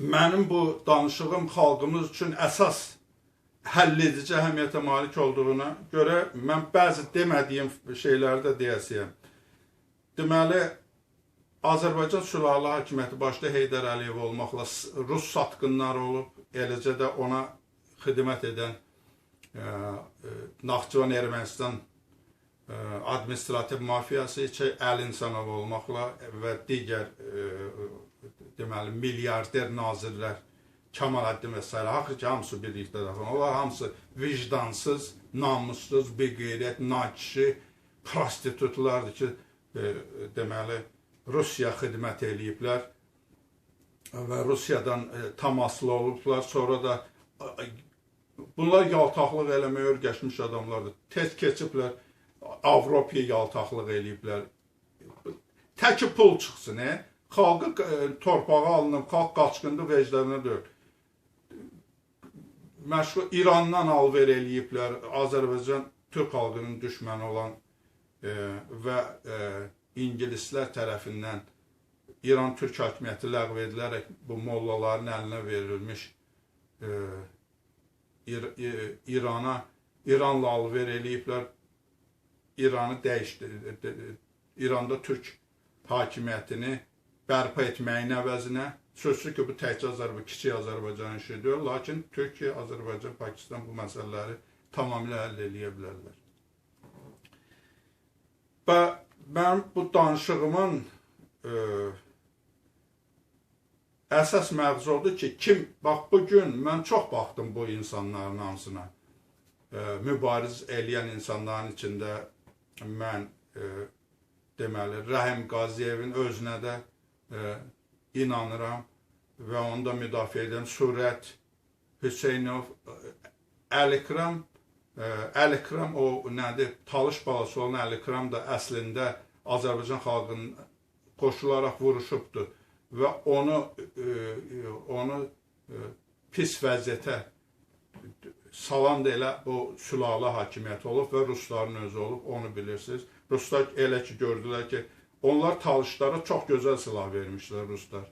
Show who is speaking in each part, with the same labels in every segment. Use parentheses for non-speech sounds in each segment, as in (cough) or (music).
Speaker 1: mənim bu danışığım xalqımız üçün əsas həll edici əhəmiyyətə malik olduğuna görə mən bəzi demədiyim şeyləri də deyəsiyəm. Deməli, Azərbaycan Sülalə Hakimiyyəti başda Heydər Əliyev olmaqla Rus satqınları olub, eləcə də ona xidmət edən ə, ə, Naxçıvan Ermənistan ə, administrativ mafiyası içi Əl İnsanov olmaqla və digər ə, deməli milyarder nazirlər Kamaləddin və s. axır ki, hamısı birlikdə daxil. Onlar hamısı vicdansız, namussuz, beqeyrət, nakişi, prostitutlardır ki, e, deməli Rusiya xidmət eləyiblər və Rusiyadan e, tamaslı olublar. Sonra da e, bunlar yaltaqlıq eləməyə öyrəşmiş adamlardır. Tez keçiblər Avropaya yaltaqlıq eləyiblər. Təki pul çıxsın, e? Xalqı e, torpağa alınıb, xalq qaçqındı vecdanına deyil. Məşğul İrandan alver eləyiblər. Azərbaycan Türk xalqının düşməni olan e, və e, ingilislər tərəfindən İran Türk hakimiyyəti ləğv edilərək bu mollaların əlinə verilmiş e, İr, İ, İrana İranla alver eləyiblər. İranı dəyişdi. de- İranda Türk hakimiyyətini bərpa etməyin əvəzinə sözsüz ki, bu təkcə Azərbaycan, kiçik Azərbaycan işi deyil, lakin Türkiyə, Azərbaycan, Pakistan bu məsələləri tamamilə həll eləyə bilərlər. Və mən bu danışığımın e, əsas məğzu odur ki, kim, bax bu gün mən çox baxdım bu insanların hamısına. E, mübariz eləyən insanların içində mən e, deməli Rəhim Qaziyevin özünə də inanıram və onu da müdafiə edirəm. Surət Hüseynov, e, Əlikram, e, Əlikram o nədir? Talış balası olan Əlikram da əslində Azərbaycan xalqının qoşularaq vuruşubdu və onu e, onu pis vəziyyətə salan da elə bu sülalə hakimiyyəti olub və rusların özü olub, onu bilirsiniz. Ruslar elə ki gördülər ki, onlar talışlara çox gözəl silah vermişlər ruslar.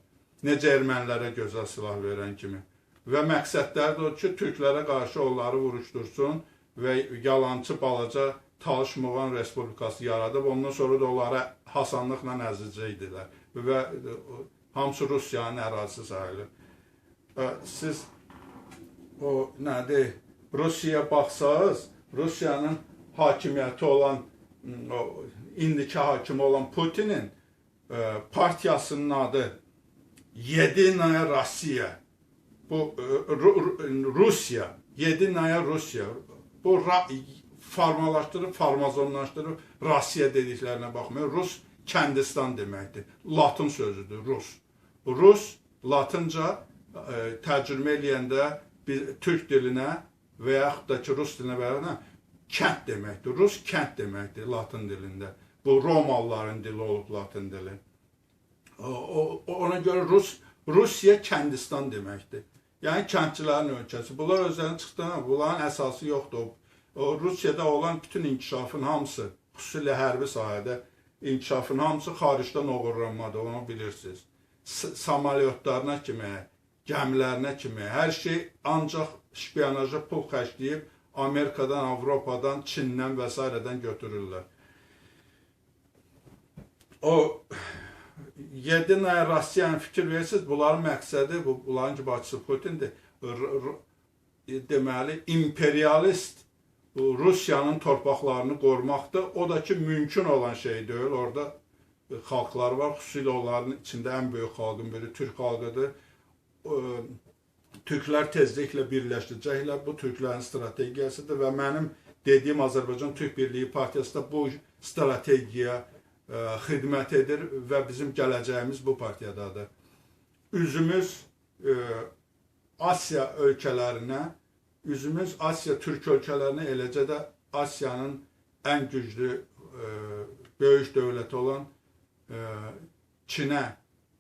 Speaker 1: Necə ermənilərə gözəl silah verən kimi. Və məqsədləri də ki, türklərə qarşı onları vuruşdursun və yalançı balaca Talış Muğan Respublikası yaradıb, ondan sonra da onlara hasanlıqla əzizcə və e, hamısı Rusiyanın ərazisi sayılır. Və Siz o nədir? Rusiyaya baxsaz, Rusiyanın hakimiyyəti olan o indiki hakimi olan Putinin e, partiyasının adı Yedinaya Rusiya. Bu e, Ru- Ru- Rusiya, Yedinaya Rusiya. Bu ra- formalaşdırıb, farmazonlaşdırıb Rusiya dediklərinə baxmayın. Rus Kəndistan deməkdir. Latın sözüdür, Rus. Rus latınca e, tərcümə eləyəndə bir türk dilinə və yaxud da ki rus dilinə bərabər kənd deməkdir. Rus kənd deməkdir latın dilində. Bu Romalıların dili olub latın dili. O, ona görə Rus Rusiya Kəndistan deməkdir. Yəni kəndçilərin ölkəsi. Bunlar özlərini çıxdığına, bunların əsası yoxdur. O, Rusiyada olan bütün inkişafın hamısı, xüsusilə hərbi sahədə inkişafın hamısı xaricdən oğurlanmadır, onu bilirsiniz. S samalyotlarına kimi, gəmilərinə kimi hər şey ancaq şpiyonaja pul xərcləyib Amerikadan, Avropadan, Çindən və s. götürürlər. O 7 ay Rusiyanın fikir verirsiniz, bunların məqsədi bu bunların ki bacısı Putindir. R- deməli imperialist bu Rusiyanın torpaqlarını qorumaqdır. O da ki mümkün olan şey deyil. Orada e, xalqlar var, xüsusilə onların içində ən böyük xalqın biri Türk xalqıdır. E, Türklər tezliklə birləşəcəklər. Bu Türklərin strategiyasıdır və mənim dediyim Azərbaycan Türk Birliyi Partiyası da bu strategiyaya xidmət edir və bizim gələcəyimiz bu partiyadadır. Üzümüz ə, Asiya ölkələrinə, üzümüz Asiya Türk ölkələrinə, eləcə də Asiyanın ən güclü ə, böyük dövləti olan Çinə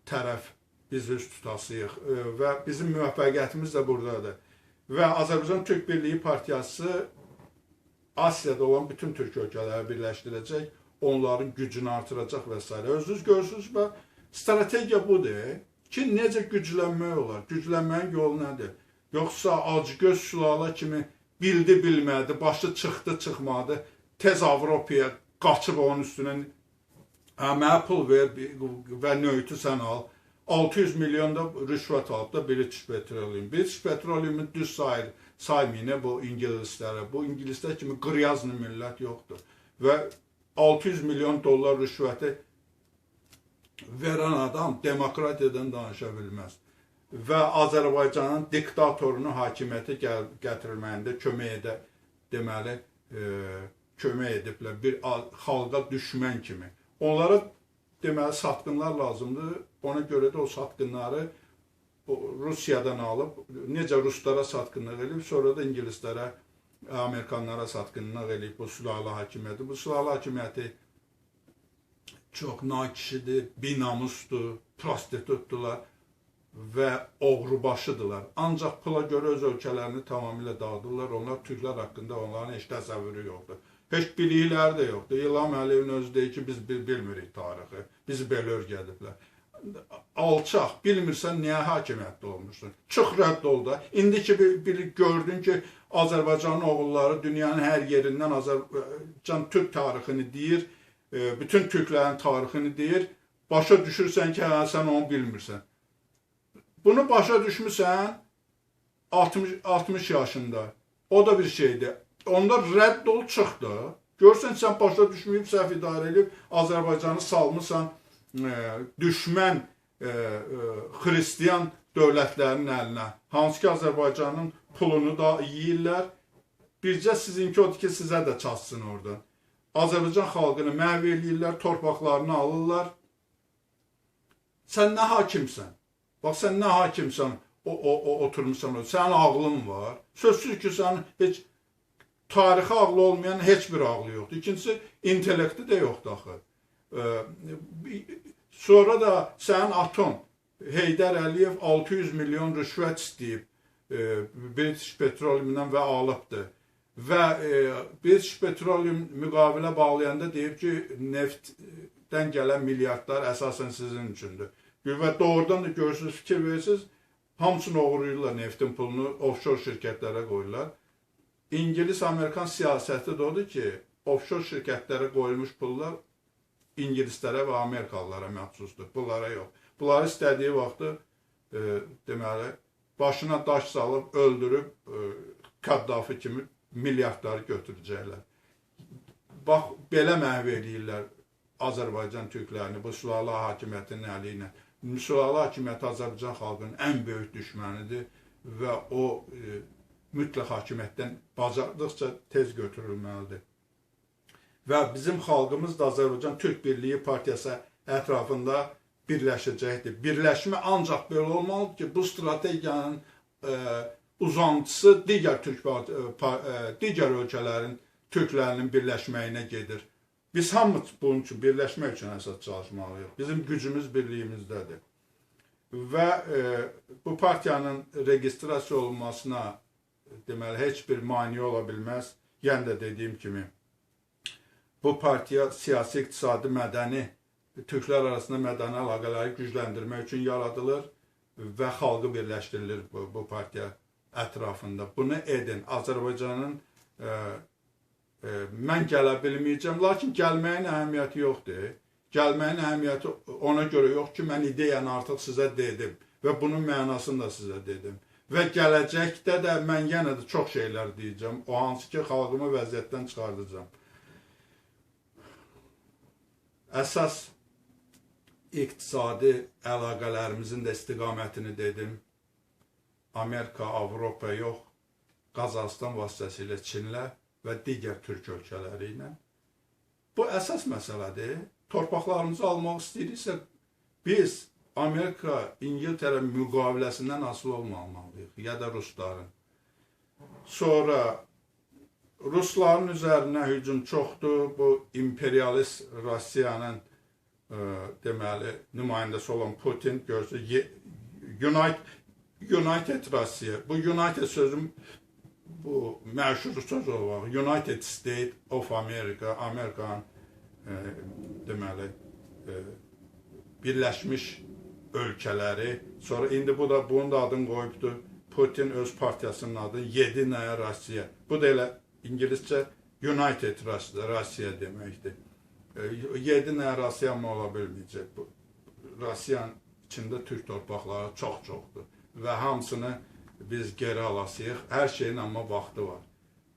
Speaker 1: tərəf biz üst tutasıyıq və bizim müvəffəqiyyətimiz də buradadır. Və Azərbaycan Türk Birliyi Partiyası Asiyada olan bütün Türk ölkələri birləşdirəcək, onların gücünü artıracaq və s. Özünüz görürsünüz və strategiya budur. ki, necə güclənmək olar? Güclənməyin yolu nədir? Yoxsa acgöz sülala kimi bildi bilmədi, başı çıxdı çıxmadı, tez Avropaya qaçıb onun üstünə hə, mənə pul ver və nöytü sən al. 600 milyon da rüşvət alıb da British Petroleum. British Petroleum'un düz sayır, saymayın bu İngilislərə. Bu İngilislər kimi qıryazlı millət yoxdur. Və 600 milyon dollar rüşvəti verən adam demokratiyadan danışa bilməz. Və Azərbaycanın diktatorunu hakimiyyətə gətirilməyində kömək edə deməli e, kömək ediblər bir xalqa düşmən kimi. Onlara deməli satqınlar lazımdır. Ona görə də o satqınları Rusiyadan alıb, necə ruslara satqınlıq edib, sonra da ingilislərə, amerikanlara satqınlıq edib bu sülalə hakimiyyəti. Bu sülalə hakimiyyəti çox nakişidir, binamusdur, prostitutdular və oğrubaşıdırlar. Ancaq pula görə öz ölkələrini tamamilə dağıdırlar. Onlar türklər haqqında onların heç təsəvvürü yoxdur. Heç bilikləri də yoxdur. İlham Əliyevin özü deyir ki, biz bilmirik tarixi. Bizi belə öyrədiblər. Alçaq, bilmirsən niyə hakimiyyətdə olmuşsun? Çıx rədd ol da. İndi ki bir, bir gördün ki, Azərbaycanın oğulları dünyanın hər yerindən Azərbaycan türk tarixini deyir, e, bütün türklərin tarixini deyir. Başa düşürsən ki, hə, sən onu bilmirsən. Bunu başa düşmüsən 60 60 yaşında. O da bir şeydir. Onda rədd ol çıx da. Görsən sən başa düşməyib səhv idarə edib Azərbaycanı salmısan düşmən xristian dövlətlərinin əlinə. Hansı ki Azərbaycanın pulunu da yeyirlər. Bircə sizinki odur ki, sizə də çatsın orada. Azərbaycan xalqını məhv eləyirlər, torpaqlarını alırlar. Sən nə hakimsən? Bax sən nə hakimsən, o, o, o oturmusan, sənin ağlın var. Sözsüz ki, sən heç tarixi ağlı olmayan heç bir ağlı yoxdur. İkincisi, intellekti də yoxdur axı. Sonra da sənin atom Heydər Əliyev 600 milyon rüşvət istəyib e, British Petroleumdan və alıbdır. Və e, British Petroleum müqavilə bağlayanda deyib ki, neftdən gələn milyardlar əsasən sizin üçündür. Və doğrudan da görürsünüz, fikir verirsiniz, hamısını oğurlayırlar neftin pulunu, offshore şirkətlərə qoyurlar. İngilis-Amerikan siyasəti də odur ki, offshore şirkətlərə qoyulmuş pullar ingilislərə və amerikalılara məxsusdur. Bunlara yox. Bunları istədiyi vaxtı e, deməli başına daş salıb öldürüb e, Kaddafi kimi milyardları götürəcəklər. Bax belə məhv eləyirlər Azərbaycan türklərini bu sülalə hakimiyyətinin əli ilə. Müsulalı hakimiyyəti Azərbaycan xalqının ən böyük düşmənidir və o e, mütləq hakimiyyətdən bacardıqca tez götürülməlidir. Və bizim xalqımız da Azərbaycan Türk Birliyi Partiyası ətrafında birləşəcəkdir. Birləşmə ancaq belə olmalıdır ki, bu strategiyanın e, uzantısı digər türk e, e, digər ölkələrin türklərinin birləşməyinə gedir. Biz hamımız bunun üçün birləşmək üçün əsas çalışmalıyıq. Bizim gücümüz birliyimizdədir. Və e, bu partiyanın registrasiya olunmasına deməli heç bir mane ola bilməz. Yəni də dediyim kimi bu partiya siyasi, iqtisadi, mədəni türklər arasında mədəni əlaqələri gücləndirmək üçün yaradılır və xalqı birləşdirilir bu, bu partiya ətrafında. Bunu edin. Azərbaycanın e, mən gələ bilməyəcəm, lakin gəlməyin əhəmiyyəti yoxdur. Gəlməyin əhəmiyyəti ona görə yox ki, mən ideyanı artıq sizə dedim və bunun mənasını da sizə dedim. Və gələcəkdə də mən yenə də çox şeylər deyəcəm, o hansı ki, xalqımı vəziyyətdən çıxardacağam. Əsas iqtisadi əlaqələrimizin də istiqamətini dedim. Amerika, Avropa yox, Qazastan vasitəsilə Çinlə və digər türk ölkələri ilə. Bu əsas məsələdir. Torpaqlarımızı almaq istəyiriksə, biz Amerika, İngiltərə müqaviləsindən asılı olmamalıyıq, ya da rusların. Sonra rusların üzərinə hücum çoxdur. Bu imperialist Rusiyanın e, deməli nümayəndəsi olan Putin görsə United United Russia. Bu United sözüm bu məşhur söz var. United States of America, Amerikanın e, deməli e, Birləşmiş ölkələri. Sonra indi bu da bunun da adını qoyubdu. Putin öz partiyasının adı Yedinaya Rusiya. Bu da elə ingiliscə United Russia, Rusiya deməkdir. E, Yedinaya Rusiya mı ola bilməyəcək? Bu Rusiyanın içində türk torpaqları çox-çoxdur və hamısını biz geri alasıyıq. Hər şeyin amma vaxtı var.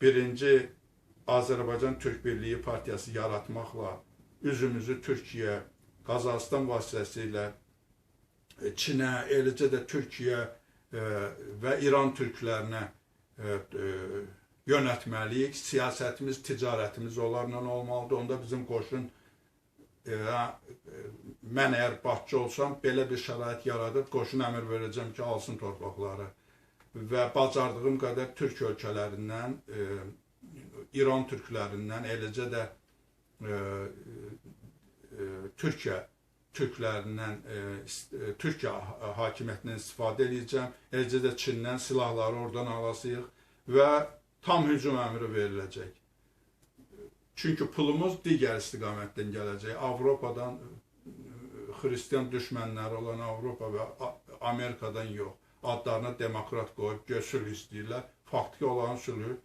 Speaker 1: Birinci Azərbaycan Türk Birliyi Partiyası yaratmaqla üzümüzü Türkiyə, Qazaxıstan vasitəsilə e, Çinə, eləcə də Türkiyə e, və İran türklərinə e, yönətməliyik. Siyasətimiz, ticarətimiz onlarla olmalıdır. Onda bizim qoşun mən əgər başçı olsam, belə bir şərait yaradıb qoşun əmr verəcəm ki, alsın torpaqları və bacardığım qədər türk ölkələrindən, e, İran türklərindən, eləcə də e, e, Türkiyə türklərindən, e, e, Türkiyə hakimiyyətindən istifadə edəcəm. Eləcə də Çindən silahları oradan alasıyıq və tam hücum əmri veriləcək. Çünki pulumuz digər istiqamətdən gələcək. Avropadan xristian düşmənləri olan Avropa və Amerikadan yox adlarına demokrat qoyub göy sülh istəyirlər. Faktiki olan sülhü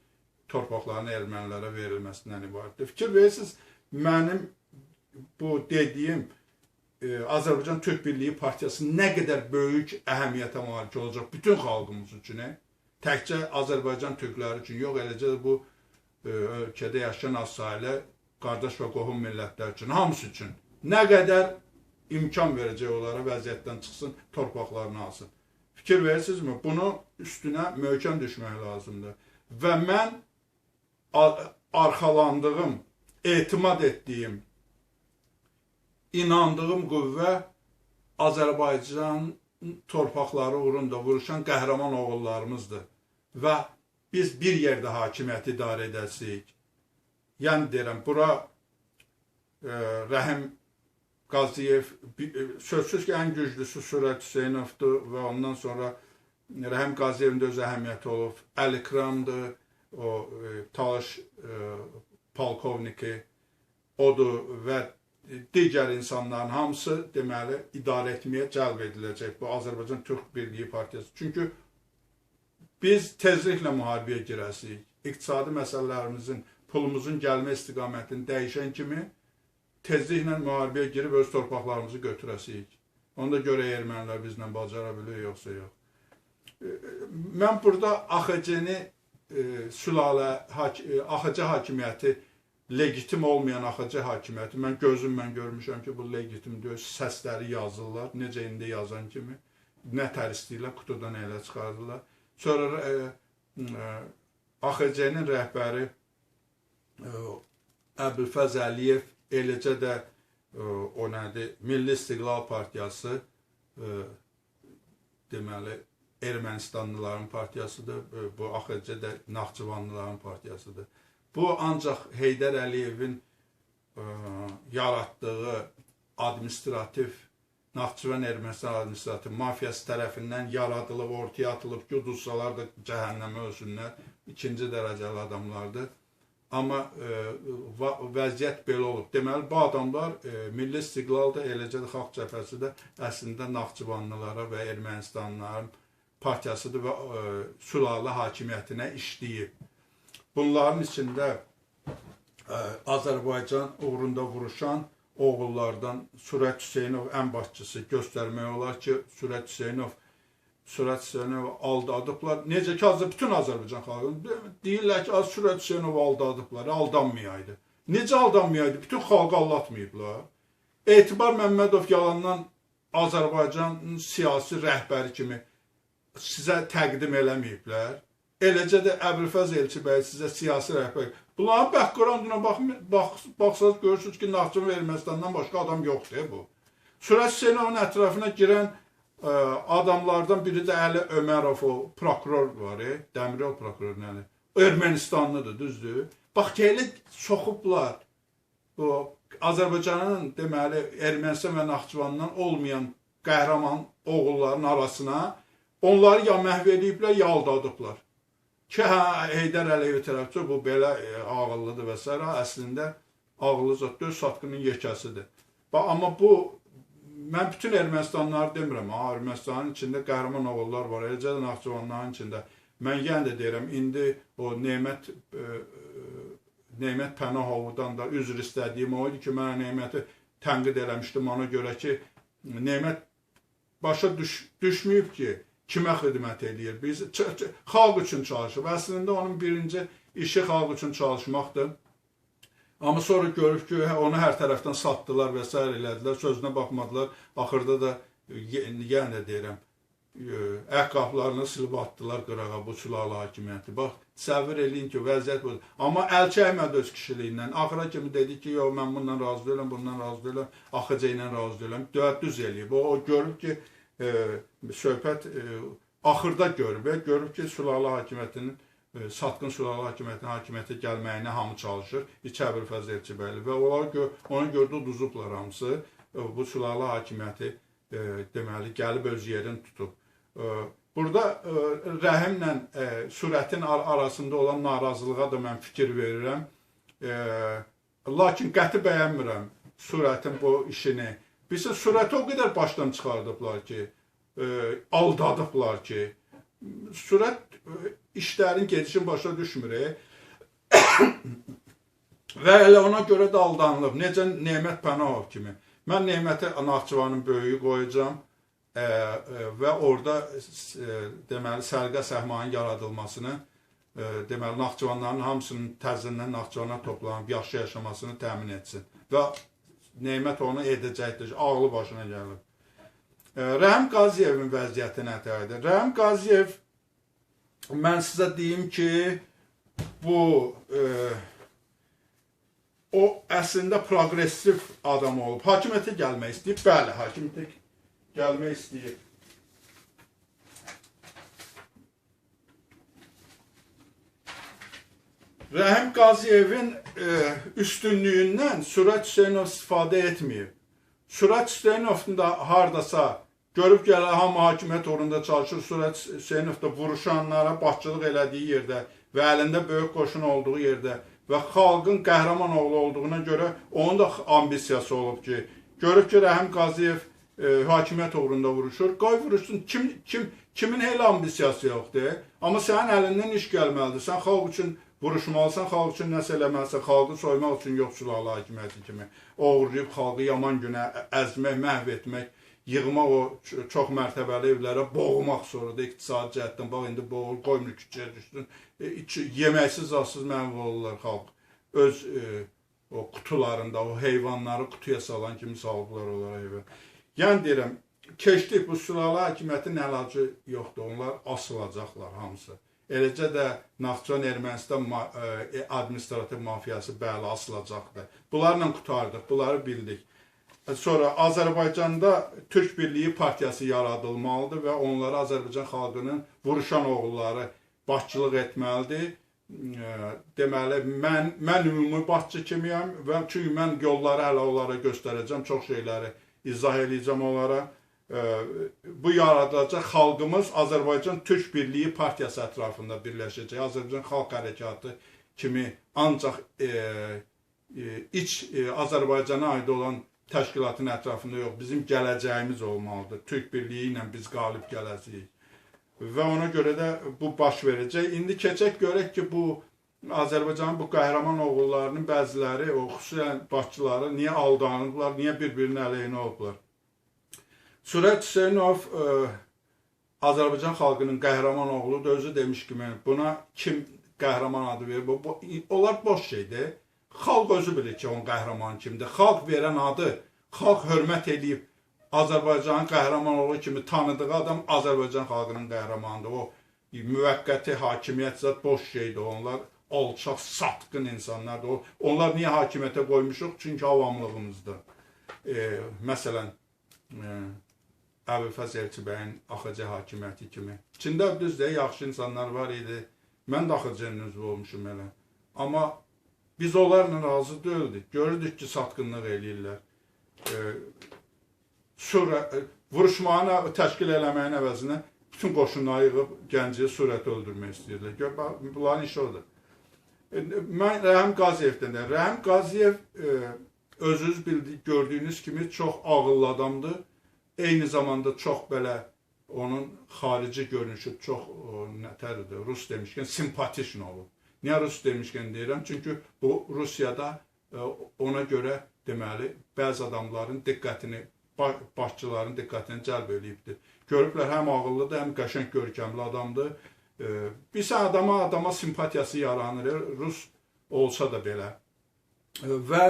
Speaker 1: torpaqların ermənilərə verilməsindən ibarətdir. Fikir verirsiniz, mənim bu dediyim e, Azərbaycan Türk Birliyi Partiyası nə qədər böyük əhəmiyyətə malik olacaq bütün xalqımız üçün, e? Təkcə Azərbaycan türkləri üçün yox, eləcə də bu e, ölkədə yaşayan azsaylı qardaş və qohum millətlər üçün, hamısı üçün nə qədər imkan verəcək onlara vəziyyətdən çıxsın, torpaqlarını alsın. Fikir verirsinizmi? Bunu üstünə möhkəm düşmək lazımdır. Və mən arxalandığım, etimad etdiyim, inandığım qüvvə Azərbaycan torpaqları uğrunda vuruşan qəhrəman oğullarımızdır. Və biz bir yerdə hakimiyyəti idarə edəsiyik. Yəni deyirəm, bura e, Rəhim Qaziyev e, sözsüz ki, ən güclüsü Surət Hüseynovdur və ondan sonra Rəhəm Qaziyevin də öz əhəmiyyəti olub. Əlikramdır, o e, Talış e, polkovniki odur və digər insanların hamısı deməli idarə etməyə cəlb ediləcək bu Azərbaycan Türk Birliyi Partiyası. Çünki biz tezliklə müharibəyə girəsirik. İqtisadi məsələlərimizin, pulumuzun gəlmə istiqamətini dəyişən kimi tezliklə müharibəyə girib öz torpaqlarımızı götürəsiyik. Onda görə ermənilər bizlə bacara bilir, yoxsa yox. Mən burada AXC-ni sülalə, AXC hakimiyyəti legitim olmayan AXC hakimiyyəti, mən gözümlə görmüşəm ki, bu legitim deyil, səsləri yazırlar, necə indi yazan kimi, nə tər istəyirlər, qutudan elə çıxarırlar. Sonra e, e, AXC-nin rəhbəri e, Əbülfəz Əliyev eləcə də o nədir, Milli İstiqlal Partiyası deməli Ermənistanlıların partiyasıdır, bu AXC də Naxçıvanlıların partiyasıdır. Bu ancaq Heydər Əliyevin ə, yaratdığı administrativ Naxçıvan Ermənistan administrativ mafiyası tərəfindən yaradılıb, ortaya atılıb ki, uduzsalar da cəhənnəmə ölsünlər. İkinci dərəcəli adamlardır. Amma e, vəziyyət belə olub. Deməli, bu adamlar e, Milli İstiqlal da, eləcə də Xalq Cəbhəsi də əslində Naxçıvanlılara və Ermənistanlıların partiyasıdır və e, sülalə hakimiyyətinə işləyib. Bunların içində e, Azərbaycan uğrunda vuruşan oğullardan Surət Hüseynov ən başçısı göstərmək olar ki, Surət Hüseynov Sürət Hüseynovu aldadıblar. Necə ki, bütün Azərbaycan xalqını deyirlər ki, az Sürət Hüseynovu aldadıblar, aldanmayaydı. Necə aldanmayaydı? Bütün xalqı aldatmayıblar. Etibar Məmmədov yalandan Azərbaycanın siyasi rəhbəri kimi sizə təqdim eləməyiblər. Eləcə də Əbülfəz Elçi bəy sizə siyasi rəhbər. Bunların backgrounduna bax, bax, baxsaz görürsünüz ki, Naxçıvan Ermənistandan başqa adam yoxdur bu. Sürət Hüseynovun ətrafına girən adamlardan biri də Əli Ömərov o prokuror var, e, Dəmirol prokuror nəli. Ermənistanlıdır, düzdür? Bax elə soxublar. Bu Azərbaycanın deməli Ermənistan və Naxçıvandan olmayan qəhrəman oğulların arasına onları ya məhv ediblər, ya aldadıblar. Ki, hə, Heydər Əliyev tərəfçi bu belə e, ağıllıdır və s. Əslində ağıllı zat döz satqının yekəsidir. Bax, amma bu mən bütün Ermənistanları demirəm, ha, Ermənistanın içində qəhrəman oğullar var, eləcə də Naxçıvanların içində. Mən yenə də deyirəm, indi o Nemət e, e, Nemət Pənahovdan da üzr istədiyim o idi ki, mən Neməti tənqid eləmişdim ona görə ki, Nemət başa düş, düşməyib ki, kimə xidmət eləyir. Biz xalq üçün çalışır. Əslində onun birinci işi xalq üçün çalışmaqdır. Amma sonra görüb ki, hə, onu hər tərəfdən satdılar və s. elədilər, sözünə baxmadılar. Axırda da yenə də deyirəm, əqqablarını silib atdılar qırağa bu sülala hakimiyyəti. Bax, təsəvvür eləyin ki, vəziyyət budur. Amma əl çəkmədi öz kişiliyindən. Axıra kimi dedi ki, yox, mən bundan razı deyiləm, bundan razı deyiləm, axıca ilə razı deyiləm. Düz eləyib. O, o görüb ki, e, söhbət e, axırda görüb, görüb ki, sülala hakimiyyətinin E, satqın Sulalı hakimiyyətinin hakimiyyətə gəlməyinə hamı çalışır. İç Əbülfəz Elçibəyli və onlar gö ona görə də uduzublar hamısı. E, bu Sulalı hakimiyyəti e, deməli gəlib öz yerini tutub. E, burada e, rəhimlə e, sürətin ar arasında olan narazılığa da mən fikir verirəm. E, lakin qəti bəyənmirəm sürətin bu işini. Bilsə sürəti o qədər başdan çıxardıblar ki, e, aldadıblar ki, sürət işlərin gedişin başa düşmür. (coughs) və elə ona görə də aldanılıb. Necə Nemət Pənahov kimi. Mən Neməti Naxçıvanın böyüyü qoyacam ə, ə, və orada ə, deməli sərqə səhmanın yaradılmasını ə, deməli Naxçıvanların hamısının təzədən Naxçıvana toplanıb yaxşı yaşamasını təmin etsin. Və Nemət onu edəcəkdir. Ağlı başına gəlib. Rəhim Qaziyevin vəziyyəti nətərdir? Rəhim Qaziyev mən sizə deyim ki, bu e, o əslində progressiv adam olub. Hakimiyyətə gəlmək istəyib. Bəli, hakimiyyətə gəlmək istəyib. Rəhim Qaziyevin e, üstünlüyündən Surat Hüseynov istifadə etməyib. Surat Hüseynovun da hardasa Görüb gələ hamı hakimiyyət orunda çalışır. Surət Hüseynov da vuruşanlara başçılıq elədiyi yerdə və əlində böyük qoşun olduğu yerdə və xalqın qəhrəman oğlu olduğuna görə onun da ambisiyası olub ki, görüb ki, Rəhim Qaziyev e, hakimiyyət uğrunda vuruşur. Qoy vuruşsun. Kim kim kimin elə ambisiyası yoxdur. Amma sənin əlindən iş gəlməlidir. Sən xalq üçün vuruşmalısan, xalq üçün nəsə eləməlisən, xalqı soymaq üçün yox sülala hakimiyyəti kimi. Oğurlayıb xalqı yaman günə əzmək, məhv etmək yığmaq o çox mərtəbəli evlərə, boğmaq sonra da iqtisadi cəhətdən, bax indi boğul, qoymur küçəyə düşsün. E, yeməksiz, azsız məhv olurlar xalq. Öz e, o qutularında o heyvanları qutuya salan kimi salıblar onlar evə. Yəni deyirəm, keçdik bu sülala hakimiyyətin əlacı yoxdur. Onlar asılacaqlar hamısı. Eləcə də Naxçıvan Ermənistan e, administrativ mafiyası bəli asılacaqdır. Bunlarla qutardıq, bunları bildik. Sonra Azərbaycanda Türk Birliyi Partiyası yaradılmalıdır və onlara Azərbaycan xalqının vuruşan oğulları başçılıq etməlidir. Deməli, mən, mən ümumi başçı kimiyəm və çünki mən yolları hələ onlara göstərəcəm, çox şeyləri izah edəcəm onlara. Bu yaradılacaq xalqımız Azərbaycan Türk Birliyi Partiyası ətrafında birləşəcək. Azərbaycan Xalq Hərəkatı kimi ancaq e, e, iç e, Azərbaycana aid olan təşkilatın ətrafında yox, bizim gələcəyimiz olmalıdır. Türk birliyi ilə biz qalib gələcəyik. Və ona görə də bu baş verəcək. İndi keçək görək ki, bu Azərbaycanın bu qəhrəman oğullarının bəziləri, o xüsusən başçıları niyə aldanıblar, niyə bir-birinin əleyhinə olublar. Surət Hüseynov ə, e, Azərbaycan xalqının qəhrəman oğludur, özü demiş kimi, buna kim qəhrəman adı verir? Bu, bu, onlar boş şeydir. Xalq özü bilir ki, onun qəhrəman kimdir. Xalq verən adı, xalq hörmət edib Azərbaycanın qəhrəmanlığı kimi tanıdığı adam Azərbaycan xalqının qəhrəmanıdır. O müvəqqəti hakimiyyət zət boş şeydir. Onlar alçaq, satqın insanlardır. Onlar niyə hakimiyyətə qoymuşuq? Çünki avamlığımızdır. E, məsələn, e, Əbülfəz Elçibəyin AXC hakimiyyəti kimi. İçində düzdür, yaxşı insanlar var idi. Mən də AXC-nin üzvü olmuşum elə. Amma Biz onlarla razı deyildik. Gördük ki, satqınlıq eləyirlər. E, sürə, e, vuruşmanı təşkil eləməyin əvəzinə bütün qoşunları yığıb gənciyə sürət öldürmək istəyirlər. Gör, bunların işi odur. E, mən Rəhim Qaziyevdən deyirəm. Rəhim Qaziyev e, özünüz bildik, gördüyünüz kimi çox ağıllı adamdır. Eyni zamanda çox belə onun xarici görünüşü çox o, nətərdir, Rus demişkən simpatik olub. Niyə Rus demişkən deyirəm? Çünki bu Rusiyada e, ona görə deməli bəzi adamların diqqətini başçıların diqqətini cəlb eləyibdir. Görüblər həm ağıllıdır, həm qəşəng görkəmli adamdır. E, bilsən adama adama simpatiyası yaranır, Rus olsa da belə. E, və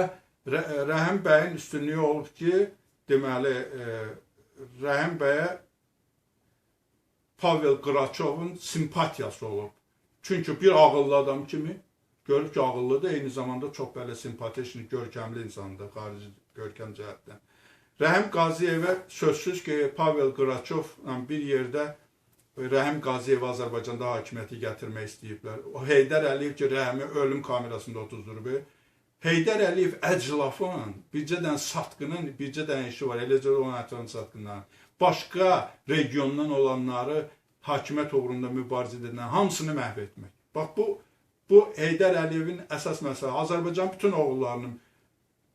Speaker 1: Rəhim bəyin üstünlüyü olub ki, deməli Rəhim bəyə Pavel Qraçovun simpatiyası olub. Çünki bir ağıllı adam kimi görüb ki, ağıllıdır, eyni zamanda çox belə simpatik, görkəmli insandır, xarici görkəm cəhətdən. Rəhim Qaziyevə sözsüz ki, Pavel Qraçovla bir yerdə Rəhim Qaziyev Azərbaycanda hakimiyyəti gətirmək istəyiblər. O Heydər Əliyev ki, Rəhimi ölüm kamerasında otuzdurub. Heydər Əliyev əclafın, bircə dənə satqının, bircə dənə işi var, eləcə onun ətrafını satqınların. Başqa regiondan olanları hakimiyyət uğrunda mübarizə edən hamısını məhv etmək. Bax bu bu Heydər Əliyevin əsas məsələ Azərbaycan bütün oğullarının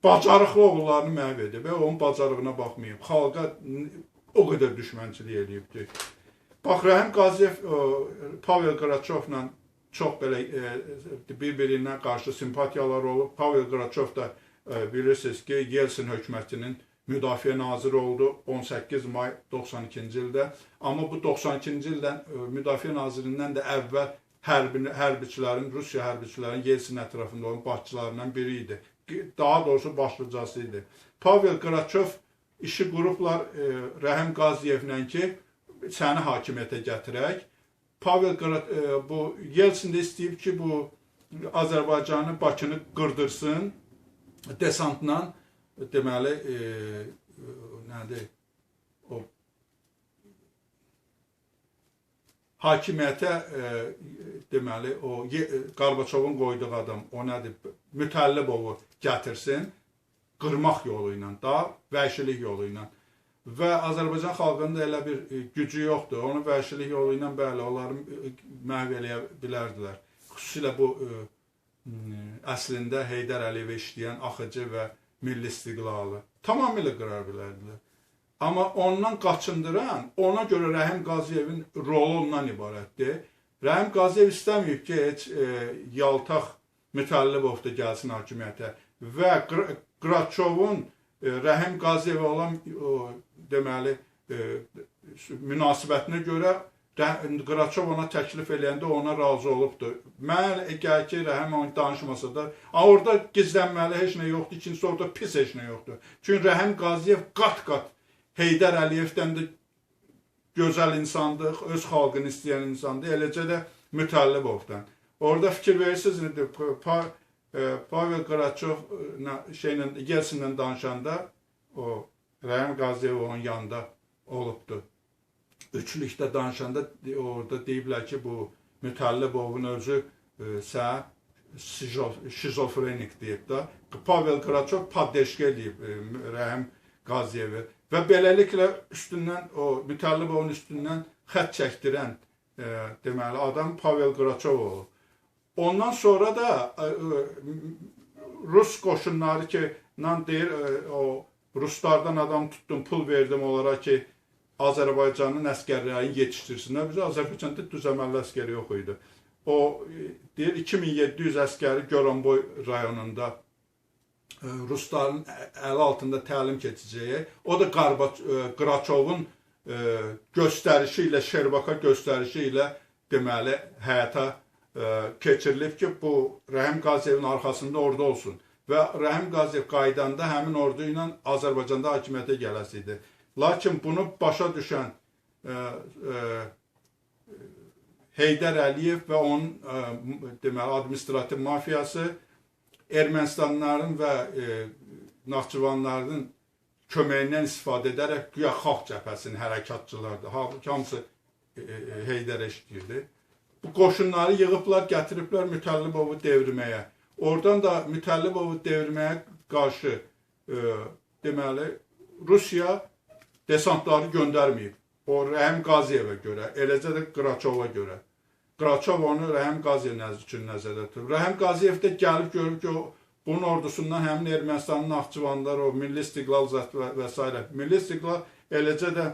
Speaker 1: bacarıqlı oğullarını məhv edib və onun bacarığına baxmayıb. Xalqa o qədər düşmənçilik eləyibdi. Bax Rəhim Qaziyev Pavel Qaraçovla çox belə e, bir-birinə qarşı simpatiyalar olub. Pavel Qaraçov da e, bilirsiniz ki, Yeltsin hökumətinin müdafiə naziri oldu 18 may 92-ci ildə. Amma bu 92-ci ildən e, müdafiə nazirindən də əvvəl hərbi, hərbiçilərin, Rusiya hərbiçilərin Yeltsin ətrafında olan başçılarından biri idi. Daha doğrusu başlıcası idi. Pavel Qaraçov işi qurublar e, Rəhim Qaziyevlə ki, səni hakimiyyətə gətirək. Pavel e, bu Yeltsin də istəyib ki, bu Azərbaycanı, Bakını qırdırsın desantla. Deməli e, e, nədir? O hakimiyyətə e, deməli o Qarbaçovun qoyduğu adam o nədir? Mütəllibovu gətirsin qırmaq yolu ilə da vəhşilik yolu ilə və Azərbaycan xalqının da elə bir e, gücü yoxdur. Onu vəhşilik yolu ilə bəli onları e, məhv eləyə bilərdilər. Xüsusilə bu ə, e, əslində Heydər Əliyev işləyən axıcı və milli istiqlalı tamamilə qırar bilərdilər. Amma ondan qaçındıran, ona görə Rəhim Qaziyevin rolu ondan ibarətdir. Rəhim Qaziyev istəməyib ki, heç e, Yaltaq Mütəllibov da gəlsin hakimiyyətə və Qraçovun e, Rəhim Qaziyevə olan deməli e, münasibətinə görə Qraçov ona təklif eləyəndə ona razı olubdur. Mən əgər ki, Rəhim onu danışmasa da, orada gizlənməli heç nə yoxdur, ikincisi orada pis heç nə yoxdur. Çünki Rəhim Qaziyev qat-qat Heydər Əliyevdən də gözəl insandır, öz xalqını istəyən insandır, eləcə də Mütəllibovdan. Orada fikir verirsiniz, pa, e, Pavel Qaraçov e, şeylə, Yelsinlə danışanda o Rəhim Qaziyev onun yanında olubdur üçlükdə danışanda orada deyiblər ki, bu Mütəllibovun özü e, sə şizofrenik deyib də. Pavel Qraçov paddeşkə eləyib e, Rəhim Qaziyevi və beləliklə üstündən o Mütəllibovun üstündən xətt çəkdirən e, deməli adam Pavel Qraçov olub. Ondan sonra da e, e Rus qoşunları ki, nan deyir e, o Ruslardan adam tutdum, pul verdim onlara ki, Azərbaycanın əskərlərini yetişdirsinlər. Bizə Azərbaycanda düz əməlli əskər yox idi. O deyir 2700 əskəri Goranboy rayonunda Rusların əli altında təlim keçəcəyi. O da Qarbaç Qraçovun göstərişi ilə, Şerbaka göstərişi ilə deməli həyata keçirilib ki, bu Rəhim Qaziyevin arxasında orada olsun və Rəhim Qaziyev qaydanda həmin ordu ilə Azərbaycanda hakimiyyətə gələsi idi. Lakin bunu başa düşən ə, e, ə, e, Heydər Əliyev və onun ə, e, deməli administrativ mafiyası Ermənistanların və ə, Naxçıvanların köməyindən istifadə edərək güya xalq cəbhəsinin hərəkatçılardır. Halbuki hamısı Heydərə işləyirdi. Bu qoşunları yığıblar, gətiriblər Mütəllibovu devirməyə. Oradan da Mütəllibovu devirməyə qarşı ə, deməli Rusiya desantları göndərməyib. O Rəhim Qaziyevə görə, eləcə də Qraçova görə. Qraçov onu Rəhim Qaziyev nəzr üçün nəzərdə tutub. Rəhim Qaziyev də gəlib görüb ki, o, bunun ordusundan həmin Ermənistanın Naxçıvanlar, o Milli İstiqlal və, və s. Milli İstiqlal eləcə də